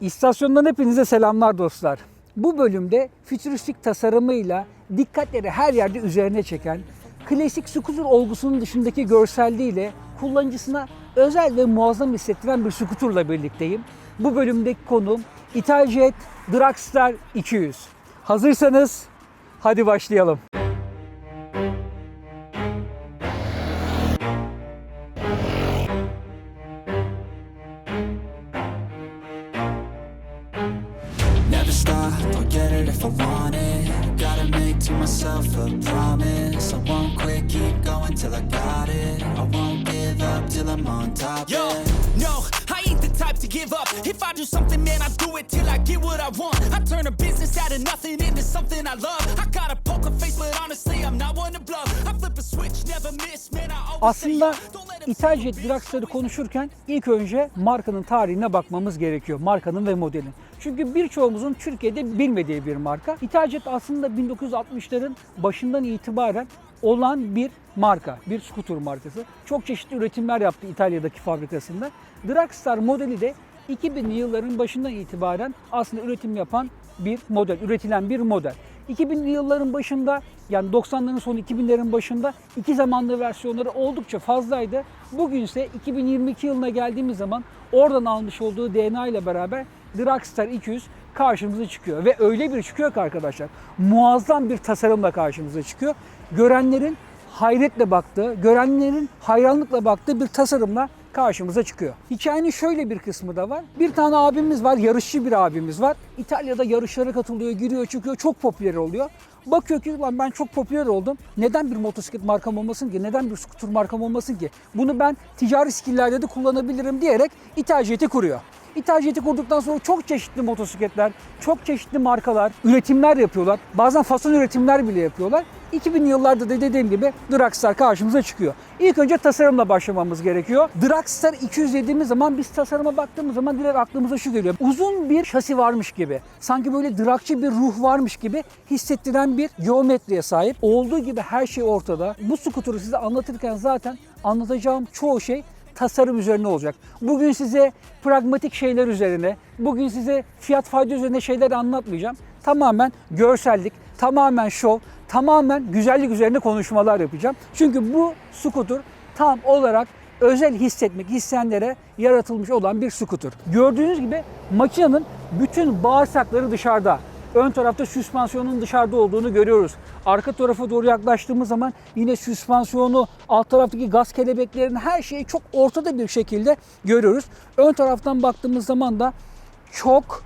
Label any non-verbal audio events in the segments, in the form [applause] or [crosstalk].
İstasyondan hepinize selamlar dostlar. Bu bölümde fütüristik tasarımıyla dikkatleri her yerde üzerine çeken, klasik scooter olgusunun dışındaki görselliğiyle kullanıcısına özel ve muazzam hissettiren bir scooterla birlikteyim. Bu bölümdeki konum Italjet Dragstar 200. Hazırsanız hadi başlayalım. Something, man, I do it till I get what I want. I turn a business out of nothing into something I love. I got a poker face, but honestly, I'm not one to bluff. I flip a switch, never miss, man. I always Aslında 'em İtaljet Dragstar'ı konuşurken ilk önce markanın tarihine bakmamız gerekiyor. Markanın ve modelin. Çünkü birçoğumuzun Türkiye'de bilmediği bir marka. İtaljet aslında 1960'ların başından itibaren olan bir marka, bir skuter markası. Çok çeşitli üretimler yaptı İtalya'daki fabrikasında. Dragstar modeli de 2000'li yılların başından itibaren aslında üretim yapan bir model, üretilen bir model. 2000'li yılların başında yani 90'ların sonu 2000'lerin başında iki zamanlı versiyonları oldukça fazlaydı. Bugün ise 2022 yılına geldiğimiz zaman oradan almış olduğu DNA ile beraber Dragstar 200 karşımıza çıkıyor. Ve öyle bir çıkıyor ki arkadaşlar muazzam bir tasarımla karşımıza çıkıyor. Görenlerin hayretle baktığı, görenlerin hayranlıkla baktığı bir tasarımla karşımıza çıkıyor. Hikayenin şöyle bir kısmı da var. Bir tane abimiz var, yarışçı bir abimiz var. İtalya'da yarışlara katılıyor, giriyor, çıkıyor, çok popüler oluyor. Bakıyor ki lan ben çok popüler oldum. Neden bir motosiklet markam olmasın ki? Neden bir skuter markam olmasın ki? Bunu ben ticari skillerde de kullanabilirim diyerek İtaljet'i kuruyor. İthalatı kurduktan sonra çok çeşitli motosikletler, çok çeşitli markalar, üretimler yapıyorlar. Bazen fason üretimler bile yapıyorlar. 2000'li yıllarda da dediğim gibi Dragstar karşımıza çıkıyor. İlk önce tasarımla başlamamız gerekiyor. Dragstar 200 dediğimiz zaman biz tasarıma baktığımız zaman direkt aklımıza şu geliyor. Uzun bir şasi varmış gibi, sanki böyle drakçı bir ruh varmış gibi hissettiren bir geometriye sahip. Olduğu gibi her şey ortada. Bu skuturu size anlatırken zaten anlatacağım çoğu şey tasarım üzerine olacak. Bugün size pragmatik şeyler üzerine, bugün size fiyat fayda üzerine şeyler anlatmayacağım. Tamamen görsellik, tamamen şov, tamamen güzellik üzerine konuşmalar yapacağım. Çünkü bu skuter tam olarak özel hissetmek isteyenlere yaratılmış olan bir skuter. Gördüğünüz gibi makinenin bütün bağırsakları dışarıda. Ön tarafta süspansiyonun dışarıda olduğunu görüyoruz. Arka tarafa doğru yaklaştığımız zaman yine süspansiyonu, alt taraftaki gaz kelebeklerinin her şeyi çok ortada bir şekilde görüyoruz. Ön taraftan baktığımız zaman da çok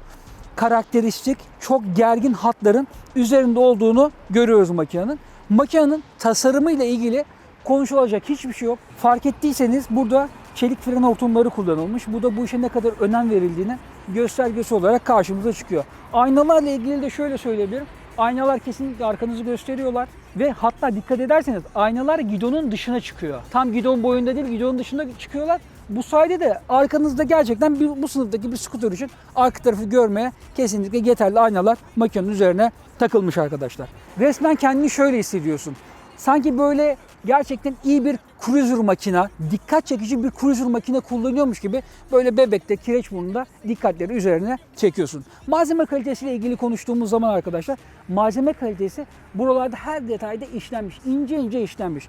karakteristik, çok gergin hatların üzerinde olduğunu görüyoruz makinenin. Makinenin tasarımıyla ilgili konuşulacak hiçbir şey yok. Fark ettiyseniz burada çelik fren hortumları kullanılmış. Bu da bu işe ne kadar önem verildiğini göstergesi olarak karşımıza çıkıyor. Aynalarla ilgili de şöyle söyleyebilirim. Aynalar kesinlikle arkanızı gösteriyorlar ve hatta dikkat ederseniz aynalar gidonun dışına çıkıyor. Tam gidon boyunda değil gidonun dışında çıkıyorlar. Bu sayede de arkanızda gerçekten bir, bu sınıftaki bir skuter için arka tarafı görmeye kesinlikle yeterli aynalar makinenin üzerine takılmış arkadaşlar. Resmen kendini şöyle hissediyorsun. Sanki böyle gerçekten iyi bir cruiser makina, dikkat çekici bir cruiser makine kullanıyormuş gibi böyle bebekte, kireç burnunda dikkatleri üzerine çekiyorsun. Malzeme kalitesiyle ilgili konuştuğumuz zaman arkadaşlar malzeme kalitesi buralarda her detayda işlenmiş, ince ince işlenmiş.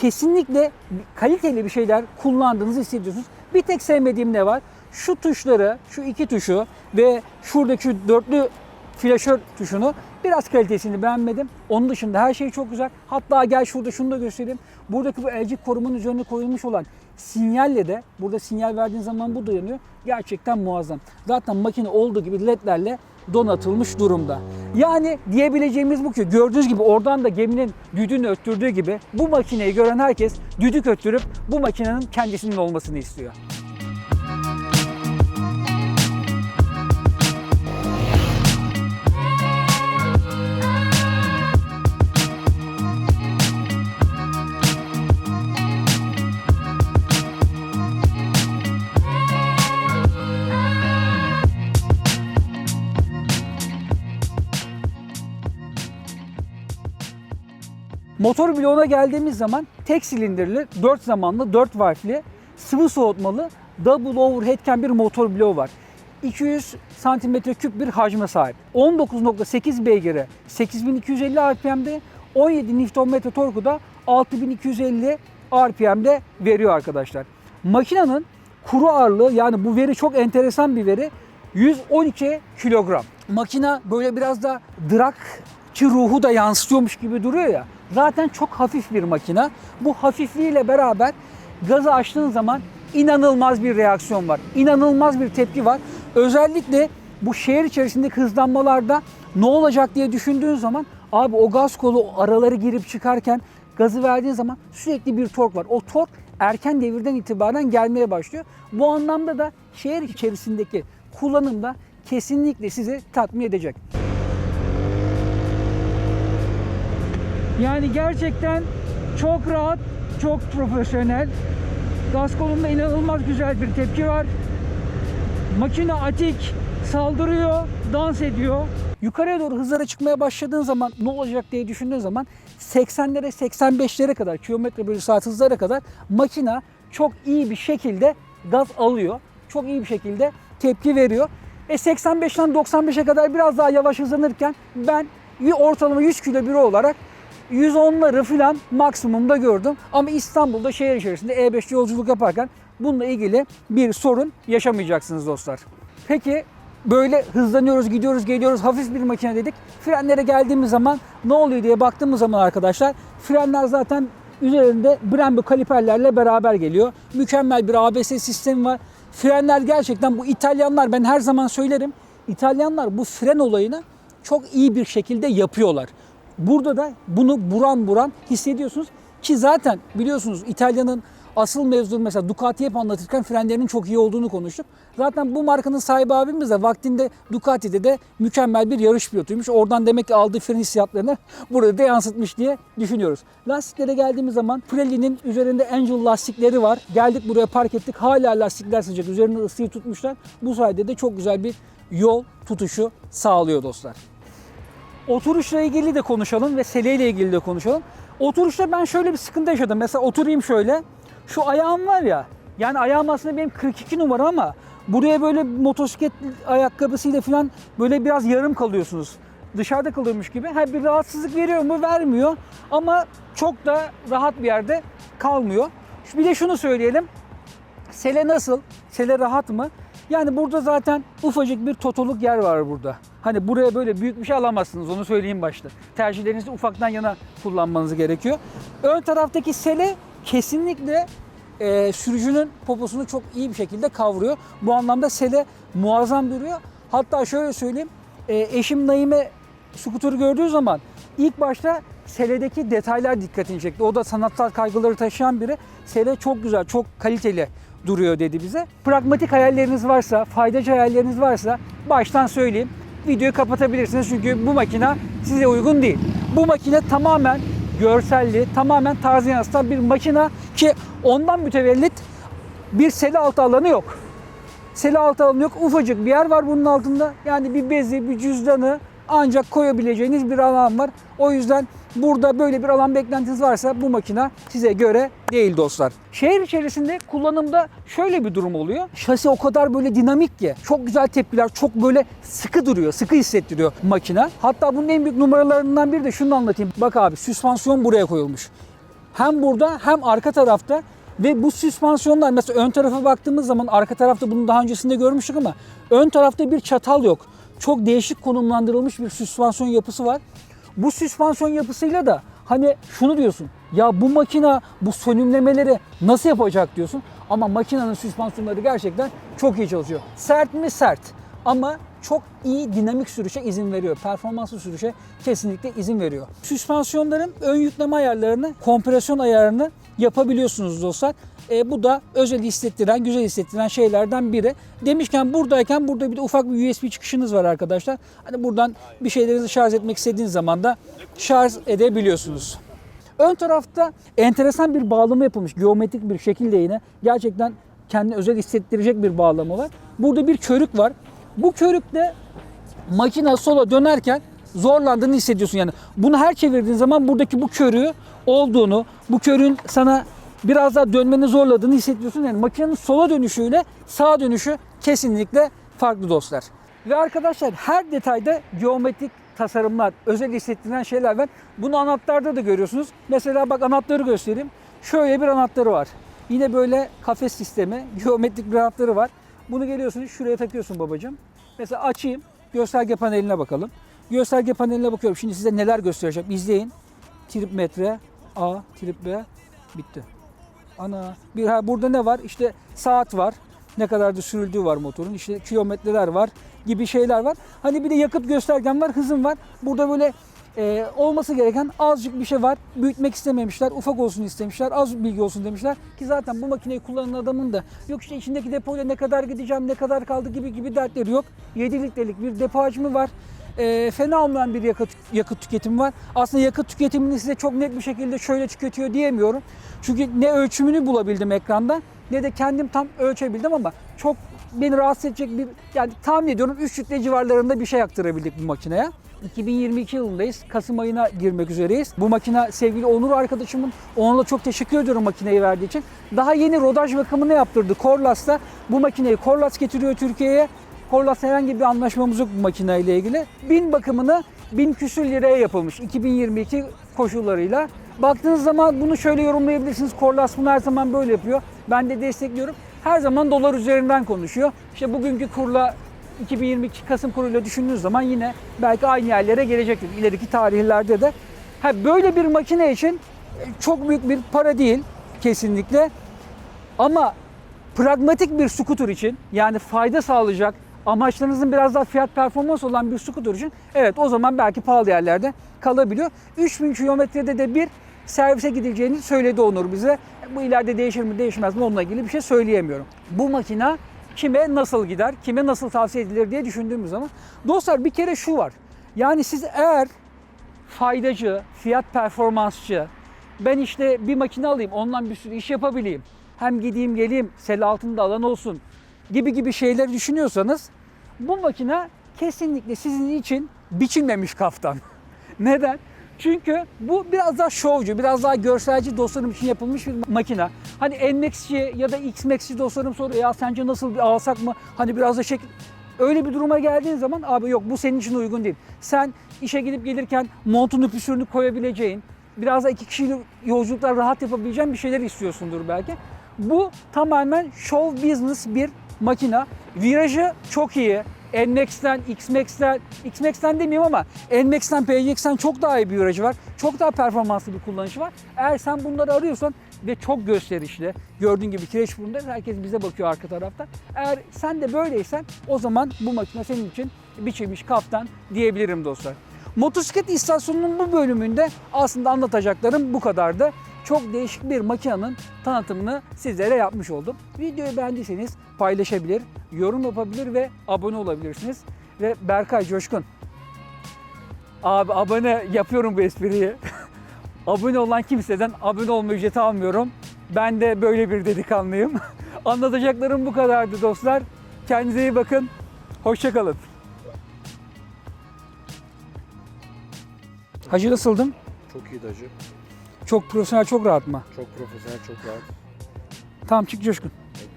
Kesinlikle kaliteli bir şeyler kullandığınızı hissediyorsunuz. Bir tek sevmediğim ne var? Şu tuşları, şu iki tuşu ve şuradaki şu dörtlü flaşör tuşunu biraz kalitesini beğenmedim. Onun dışında her şey çok güzel. Hatta gel şurada şunu da göstereyim. Buradaki bu elcik korumanın üzerine koyulmuş olan sinyalle de burada sinyal verdiğin zaman bu dayanıyor. Gerçekten muazzam. Zaten makine olduğu gibi ledlerle donatılmış durumda. Yani diyebileceğimiz bu ki gördüğünüz gibi oradan da geminin düdüğünü öttürdüğü gibi bu makineyi gören herkes düdük öttürüp bu makinenin kendisinin olmasını istiyor. Motor bloğuna geldiğimiz zaman tek silindirli, 4 zamanlı, 4 valfli, sıvı soğutmalı, double overheadken bir motor bloğu var. 200 santimetre küp bir hacme sahip. 19.8 beygire 8250 RPM'de 17 Nm torku da 6250 RPM'de veriyor arkadaşlar. Makinenin kuru ağırlığı yani bu veri çok enteresan bir veri. 112 kilogram. Makina böyle biraz da drakçı ruhu da yansıtıyormuş gibi duruyor ya. Zaten çok hafif bir makina. Bu hafifliğiyle beraber gazı açtığın zaman inanılmaz bir reaksiyon var. İnanılmaz bir tepki var. Özellikle bu şehir içerisindeki hızlanmalarda ne olacak diye düşündüğün zaman abi o gaz kolu araları girip çıkarken gazı verdiğin zaman sürekli bir tork var. O tork erken devirden itibaren gelmeye başlıyor. Bu anlamda da şehir içerisindeki kullanımda kesinlikle sizi tatmin edecek. Yani gerçekten çok rahat, çok profesyonel. Gaz kolunda inanılmaz güzel bir tepki var. Makine atik, saldırıyor, dans ediyor. Yukarıya doğru hızlara çıkmaya başladığın zaman ne olacak diye düşündüğün zaman 80'lere 85'lere kadar kilometre bölü saat hızlara kadar makina çok iyi bir şekilde gaz alıyor. Çok iyi bir şekilde tepki veriyor. E 85'ten 95'e kadar biraz daha yavaş hızlanırken ben bir ortalama 100 kilo biri olarak 110'ları falan maksimumda gördüm. Ama İstanbul'da şehir içerisinde E5 yolculuk yaparken bununla ilgili bir sorun yaşamayacaksınız dostlar. Peki böyle hızlanıyoruz, gidiyoruz, geliyoruz, hafif bir makine dedik. Frenlere geldiğimiz zaman ne oluyor diye baktığımız zaman arkadaşlar frenler zaten üzerinde Brembo kaliperlerle beraber geliyor. Mükemmel bir ABS sistemi var. Frenler gerçekten bu İtalyanlar ben her zaman söylerim. İtalyanlar bu fren olayını çok iyi bir şekilde yapıyorlar. Burada da bunu buran buran hissediyorsunuz ki zaten biliyorsunuz İtalya'nın asıl mevzu mesela Ducati hep anlatırken frenlerinin çok iyi olduğunu konuştuk. Zaten bu markanın sahibi abimiz de vaktinde Ducati'de de mükemmel bir yarış pilotuymuş. Oradan demek ki aldığı fren hissiyatlarını [laughs] burada da yansıtmış diye düşünüyoruz. Lastiklere geldiğimiz zaman Pirelli'nin üzerinde Angel lastikleri var. Geldik buraya park ettik. Hala lastikler sıcak. Üzerinde ısıyı tutmuşlar. Bu sayede de çok güzel bir yol tutuşu sağlıyor dostlar. Oturuşla ilgili de konuşalım ve seleyle ilgili de konuşalım. Oturuşta ben şöyle bir sıkıntı yaşadım. Mesela oturayım şöyle. Şu ayağım var ya. Yani ayağım aslında benim 42 numara ama buraya böyle motosiklet ayakkabısıyla falan böyle biraz yarım kalıyorsunuz. Dışarıda kalıyormuş gibi. Ha bir rahatsızlık veriyor mu? Vermiyor. Ama çok da rahat bir yerde kalmıyor. Bir de şunu söyleyelim. Sele nasıl? Sele rahat mı? Yani burada zaten ufacık bir totoluk yer var burada. Hani buraya böyle büyük bir şey alamazsınız onu söyleyeyim başta. Tercihlerinizi ufaktan yana kullanmanız gerekiyor. Ön taraftaki sele kesinlikle e, sürücünün poposunu çok iyi bir şekilde kavruyor. Bu anlamda sele muazzam duruyor. Hatta şöyle söyleyeyim. e, eşim Naime skuturu gördüğü zaman ilk başta seledeki detaylar dikkatini çekti. O da sanatsal kaygıları taşıyan biri. Sele çok güzel, çok kaliteli duruyor dedi bize. Pragmatik hayalleriniz varsa, faydacı hayalleriniz varsa baştan söyleyeyim. Videoyu kapatabilirsiniz çünkü bu makine size uygun değil. Bu makine tamamen görselli, tamamen tarzı yansıtan bir makine ki ondan mütevellit bir sele altı alanı yok. Sele altı alanı yok. Ufacık bir yer var bunun altında. Yani bir bezi, bir cüzdanı ancak koyabileceğiniz bir alan var. O yüzden burada böyle bir alan beklentiniz varsa bu makine size göre değil dostlar. Şehir içerisinde kullanımda şöyle bir durum oluyor. Şasi o kadar böyle dinamik ki. Çok güzel tepkiler, çok böyle sıkı duruyor, sıkı hissettiriyor makine. Hatta bunun en büyük numaralarından biri de şunu anlatayım. Bak abi süspansiyon buraya koyulmuş. Hem burada hem arka tarafta ve bu süspansiyonlar mesela ön tarafa baktığımız zaman arka tarafta bunu daha öncesinde görmüştük ama ön tarafta bir çatal yok. Çok değişik konumlandırılmış bir süspansiyon yapısı var. Bu süspansiyon yapısıyla da hani şunu diyorsun. Ya bu makina bu sönümlemeleri nasıl yapacak diyorsun. Ama makinenin süspansiyonları gerçekten çok iyi çalışıyor. Sert mi sert ama çok iyi dinamik sürüşe izin veriyor. Performanslı sürüşe kesinlikle izin veriyor. Süspansiyonların ön yükleme ayarlarını, kompresyon ayarını yapabiliyorsunuz dostlar. E, bu da özel hissettiren, güzel hissettiren şeylerden biri. Demişken buradayken burada bir de ufak bir USB çıkışınız var arkadaşlar. Hani buradan bir şeylerinizi şarj etmek istediğiniz zaman da şarj edebiliyorsunuz. Ön tarafta enteresan bir bağlama yapılmış. Geometrik bir şekilde yine. Gerçekten kendine özel hissettirecek bir bağlama var. Burada bir körük var. Bu körükte makine sola dönerken zorlandığını hissediyorsun yani. Bunu her çevirdiğin zaman buradaki bu körüğü olduğunu, bu körüğün sana biraz daha dönmeni zorladığını hissediyorsun. Yani makinenin sola dönüşüyle sağa dönüşü kesinlikle farklı dostlar. Ve arkadaşlar her detayda geometrik tasarımlar, özel hissettiren şeyler var. Bunu anahtarda da görüyorsunuz. Mesela bak anahtarı göstereyim. Şöyle bir anahtarı var. Yine böyle kafes sistemi, [laughs] geometrik bir anahtarı var. Bunu geliyorsunuz şuraya takıyorsun babacığım. Mesela açayım. Gösterge paneline bakalım. Gösterge paneline bakıyorum. Şimdi size neler göstereceğim. İzleyin. Trip metre, A, trip B. Bitti. Ana. Bir ha, burada ne var? İşte saat var. Ne kadar da sürüldüğü var motorun. İşte kilometreler var gibi şeyler var. Hani bir de yakıt göstergen var, hızım var. Burada böyle e, olması gereken azıcık bir şey var. Büyütmek istememişler, ufak olsun istemişler, az bilgi olsun demişler. Ki zaten bu makineyi kullanan adamın da yok işte içindeki depoyla ne kadar gideceğim, ne kadar kaldı gibi gibi dertleri yok. 7 litrelik bir depo hacmi var. E, fena olmayan bir yakıt, yakıt tüketimi var. Aslında yakıt tüketimini size çok net bir şekilde şöyle tüketiyor diyemiyorum. Çünkü ne ölçümünü bulabildim ekranda ne de kendim tam ölçebildim ama çok beni rahatsız edecek bir yani tahmin ediyorum 3 litre civarlarında bir şey aktarabildik bu makineye. 2022 yılındayız. Kasım ayına girmek üzereyiz. Bu makine sevgili Onur arkadaşımın. Onur'a çok teşekkür ediyorum makineyi verdiği için. Daha yeni rodaj bakımını yaptırdı Korlas'ta. Bu makineyi Korlas getiriyor Türkiye'ye. Korlas herhangi bir anlaşmamız yok bu makineyle ilgili. Bin bakımını bin küsür liraya yapılmış 2022 koşullarıyla. Baktığınız zaman bunu şöyle yorumlayabilirsiniz. Korlas bunu her zaman böyle yapıyor. Ben de destekliyorum. Her zaman dolar üzerinden konuşuyor. İşte bugünkü kurla 2022 Kasım kuruyla düşündüğünüz zaman yine belki aynı yerlere gelecektir. İleriki tarihlerde de. Ha, böyle bir makine için e, çok büyük bir para değil kesinlikle. Ama pragmatik bir scooter için yani fayda sağlayacak amaçlarınızın biraz daha fiyat performans olan bir scooter için evet o zaman belki pahalı yerlerde kalabiliyor. 3000 kilometrede de bir servise gidileceğini söyledi Onur bize. Bu ileride değişir mi değişmez mi onunla ilgili bir şey söyleyemiyorum. Bu makina kime nasıl gider, kime nasıl tavsiye edilir diye düşündüğümüz zaman dostlar bir kere şu var. Yani siz eğer faydacı, fiyat performansçı, ben işte bir makine alayım, ondan bir sürü iş yapabileyim. Hem gideyim geleyim, sel altında alan olsun gibi gibi şeyler düşünüyorsanız bu makine kesinlikle sizin için biçilmemiş kaftan. [laughs] Neden? Çünkü bu biraz daha şovcu, biraz daha görselci dostlarım için yapılmış bir makine. Hani NMAX'ci ya da XMAX'ci dostlarım soruyor ya sence nasıl bir alsak mı? Hani biraz da şekil... Öyle bir duruma geldiğin zaman abi yok bu senin için uygun değil. Sen işe gidip gelirken montunu püsürünü koyabileceğin, biraz da iki kişilik yolculuklar rahat yapabileceğin bir şeyler istiyorsundur belki. Bu tamamen show business bir makina. Virajı çok iyi. NMAX'ten, XMAX'ten, XMAX'ten demeyeyim ama NMAX'ten, PCX'ten çok daha iyi bir virajı var. Çok daha performanslı bir kullanışı var. Eğer sen bunları arıyorsan ve çok gösterişli, gördüğün gibi kireç burunda herkes bize bakıyor arka tarafta. Eğer sen de böyleysen o zaman bu makine senin için biçilmiş kaftan diyebilirim dostlar. Motosiklet istasyonunun bu bölümünde aslında anlatacaklarım bu kadardı. Çok değişik bir makinenin tanıtımını sizlere yapmış oldum. Videoyu beğendiyseniz paylaşabilir, yorum yapabilir ve abone olabilirsiniz. Ve Berkay Coşkun. Abi abone yapıyorum bu espriyi. [laughs] abone olan kimseden abone olma ücreti almıyorum. Ben de böyle bir delikanlıyım. [laughs] Anlatacaklarım bu kadardı dostlar. Kendinize iyi bakın. Hoşçakalın. Hacı nasıldım? Çok iyi hacı. Çok profesyonel, çok rahat mı? Çok profesyonel, çok rahat. Tamam çık Coşkun.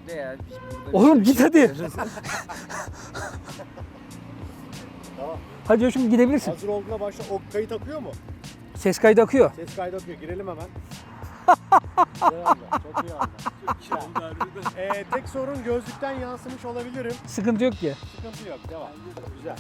Ne ya? Biz burada Oğlum git hadi. Hadi Coşkun gidebilirsin. Hazır olduğuna başla. O kayıt akıyor mu? Ses kaydı akıyor. Ses kaydı akıyor. Girelim hemen. Güzel [laughs] anda, Çok iyi anda. Ee, tek sorun gözlükten yansımış olabilirim. Sıkıntı yok ki. Sıkıntı yok. Devam. Güzel.